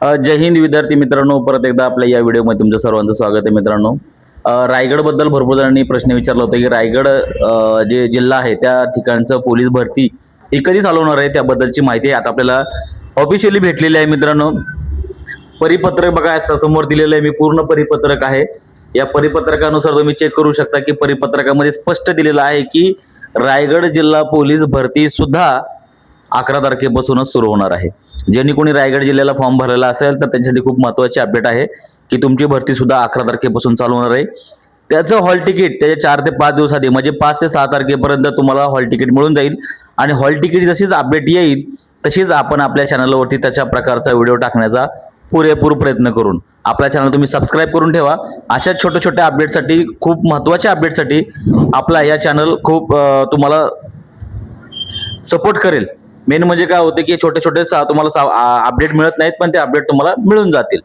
जय हिंद विद्यार्थी मित्रांनो परत एकदा आपल्या या व्हिडिओमध्ये तुमचं सर्वांचं स्वागत आहे मित्रांनो. रायगडबद्दल भरपूर जणांनी प्रश्न विचारला होता की रायगड जे जिल्हा आहे त्या ठिकाणचं पोलीस भरती ही कधी चालवणार आहे? त्याबद्दलची माहिती आता आपल्याला ऑफिशियली भेटलेली आहे मित्रांनो. परिपत्रक बघा समोर दिलेलं आहे. मी पूर्ण परिपत्रक आहे. या परिपत्रकानुसार तुम्ही चेक करू शकता की परिपत्रकामध्ये स्पष्ट दिलेलं आहे की रायगड जिल्हा पोलीस भरती सुद्धा अकरा तारखेपासूनच सुरू होणार आहे. ज्यांनी कोणी रायगड जिल्ह्याला फॉर्म भरलेला असेल तर त्यांच्यासाठी खूप महत्त्वाची अपडेट आहे की तुमची भरती सुद्धा अकरा तारखेपासून चालू होणार आहे. त्याचं हॉल तिकीट त्याच्या चार ते पाच दिवस आधी म्हणजे पाच ते सहा तारखेपर्यंत तुम्हाला हॉल तिकीट मिळून जाईल. आणि हॉल तिकीट जशीच अपडेट येईल तशीच आपण आपल्या चॅनलवरती त्याच्या प्रकारचा व्हिडिओ टाकण्याचा पुरेपूर प्रयत्न करून. आपला चॅनल तुम्ही सबस्क्राईब करून ठेवा. अशा छोट्या छोट्या अपडेटसाठी खूप महत्त्वाच्या अपडेटसाठी आपला या चॅनल खूप तुम्हाला सपोर्ट करेल. मेन म्हणजे काय होतं की छोटे छोटे सा- तुम्हाला अपडेट मिळत नाहीत पण ते अपडेट तुम्हाला मिळून जातील.